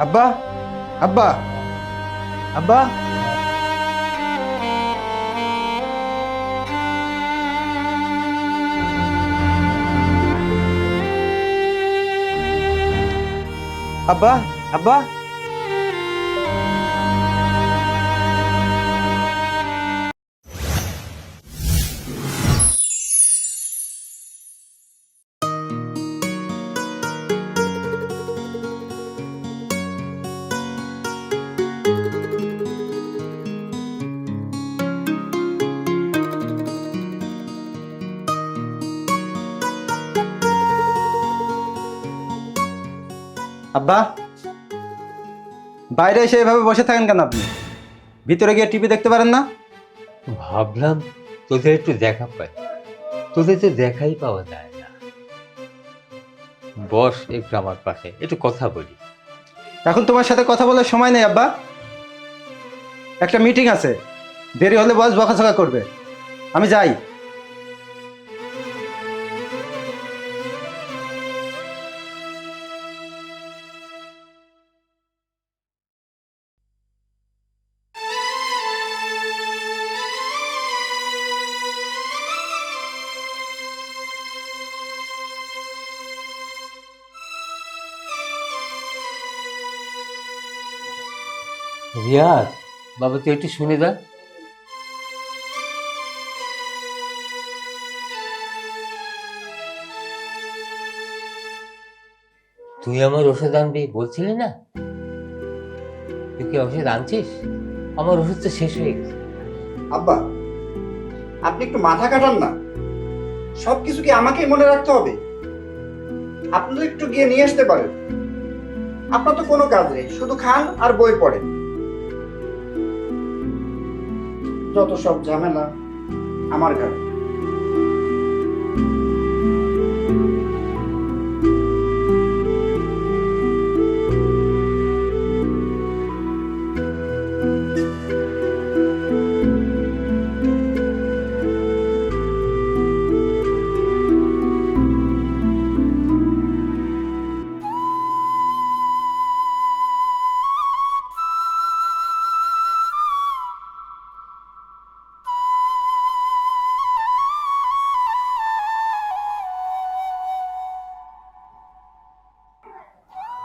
আব্বা আব্বা আব্বা। আব্বা আব্বা। আব্বা বাইরে এসে এভাবে বসে থাকেন কেন আপনি? ভিতরে গিয়ে টিভি দেখতে পারেন না? ভাবলাম তোদের একটু দেখা পাই। তোদের তো দেখাই পাওয়া যায় না। বস একটু আমার পাশে একটু কথা বলি। এখন তোমার সাথে কথা বলার সময় নেই আব্বা। একটা মিটিং আছে। দেরি হলে বস বকাঝকা করবে। আমি যাই। রিয়াজ বাবা তুই একটু শুনে দা তুই আমার ওষুধ আনবি, বলছিলি না? তুই কি ওষুধ আনছিস? আমার ওষুধ তো শেষ হয়ে গেছে। আব্বা, আপনি একটু মাথা কাটান না। সব কিছু কি আমাকেই মনে রাখতে হবে? আপনি তো একটু গিয়ে নিয়ে আসতে পারেন। আপনার তো কোনো কাজ নেই, শুধু খান আর বই পড়েন। যত সব ঝামেলা আমার ঘাড়ে।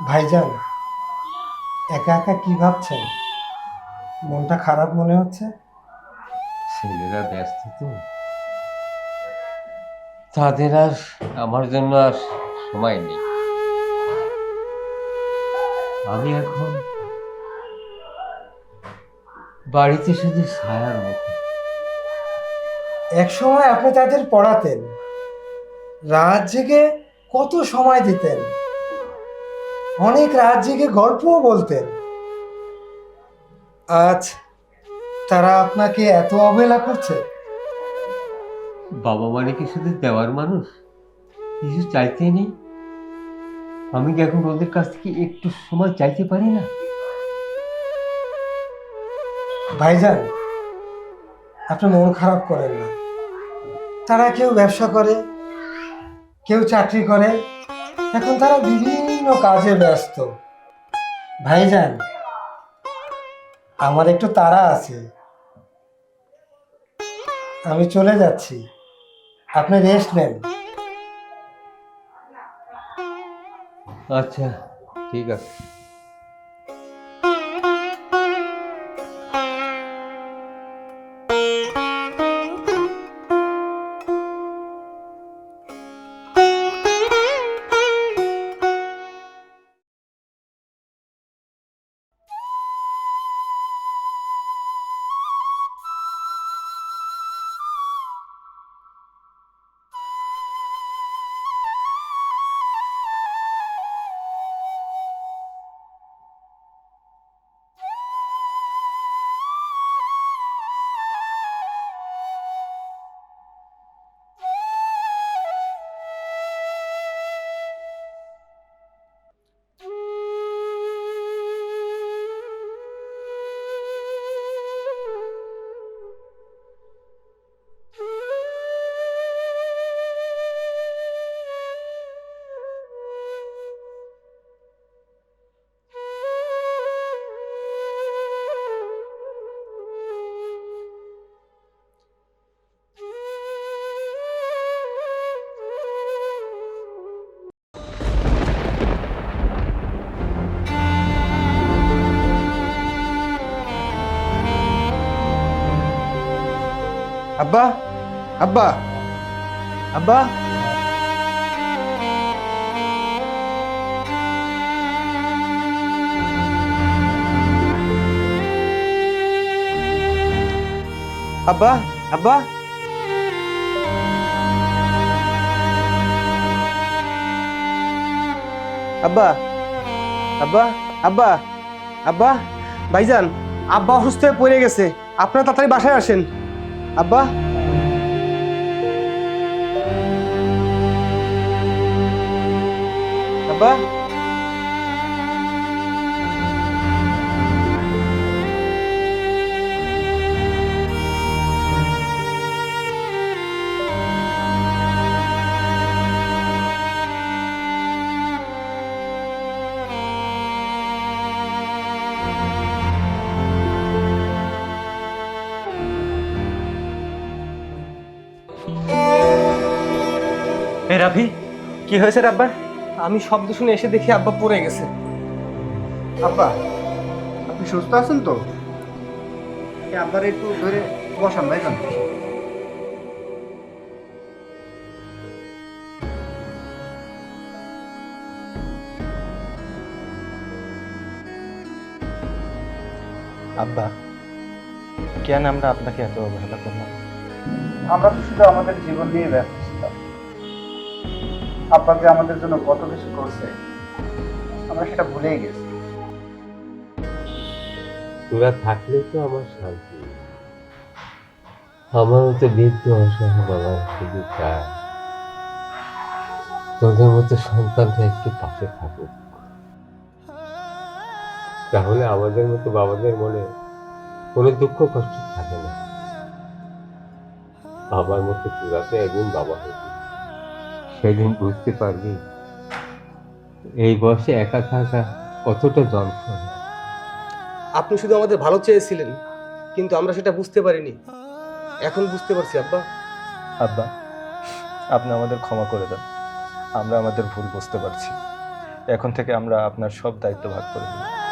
ভাইজান একা একা কি ভাবছেন? মনটা খারাপ মনে হচ্ছে? ছেলেরা ব্যস্ত তো। তাদের আর আমার জন্য আর সময় নেই। আমি এখন বাড়িতে শুধু ছায়ার মতো। এক সময় আপনি তাদের পড়াতেন। রাত জেগে কত সময় দিতেন? অনেক রাত জেগে গল্পও বলতেন। আজ তারা আপনাকে এত অবহেলা করছে? বাবা মানে কি শুধু দেওয়ার মানুষ? কিছু চাইতে নেই। আমি কি এখন ওদের কাছ থেকে একটু সময় চাইতে পারি না? ভাইজান আপনি মন খারাপ করেন না। তারা কেউ ব্যবসা করে কেউ চাকরি করে এখন তারা বিভিন্ন কাজে ব্যস্ত। ভাইজান, আমার একটু তাড়া আছে। আমি চলে যাচ্ছি। আপনি রেস্ট নেন। আচ্ছা ঠিক আছে। আব্বা? আব্বা? আব্বা? আব্বা? আব্বা? আব্বা? আব্বা? আব্বা? আব্বা? ভাইজান, আব্বা অসুস্থ হয়ে পড়ে গেছে। আপনারা তাড়াতাড়ি বাসায় আসেন। Abah, Abah. এ রাফি কি হয়েছে রে আব্বার আমি শব্দ শুনে এসে দেখি আব্বা পড়ে গেছে। আব্বা আপনি সুস্থ আছেন তো? আব্বার একটু ধরে বসান ভাই যান আব্বা কেন আমরা আপনাকে এত অবহেলা করলাম? আমরা তো শুধু আমাদের জীবন নিয়ে ব্যস্ত। আব্বা যে আমাদের জন্য কত কিছু করছে, আমরা সেটা ভুলেই গেছি। তোরা থাকলে তো আমার শান্তি। আমার মতো বৃদ্ধ অসহায় বাবা শুধু চায়, তোদের মতো সন্তানটা একটু পাশে থাকুক। তাহলে আমাদের মতো বাবাদের মনে কোনো দুঃখ কষ্ট থাকে না। আমার মতো তোরা তো একদিন বাবা হবি। সেদিন বুঝতে পারবি এই বয়সে একা থাকা কতটা যন্ত্রণা আপনি শুধু আমাদের ভালো চেয়েছিলেন কিন্তু আমরা সেটা বুঝতে পারিনি। এখন বুঝতে পারছি আব্বা। আব্বা আপনি আমাদের ক্ষমা করে দেন। আমরা আমাদের ভুল বুঝতে পারছি। এখন থেকে আমরা আপনার সব দায়িত্ব ভাগ করে নিই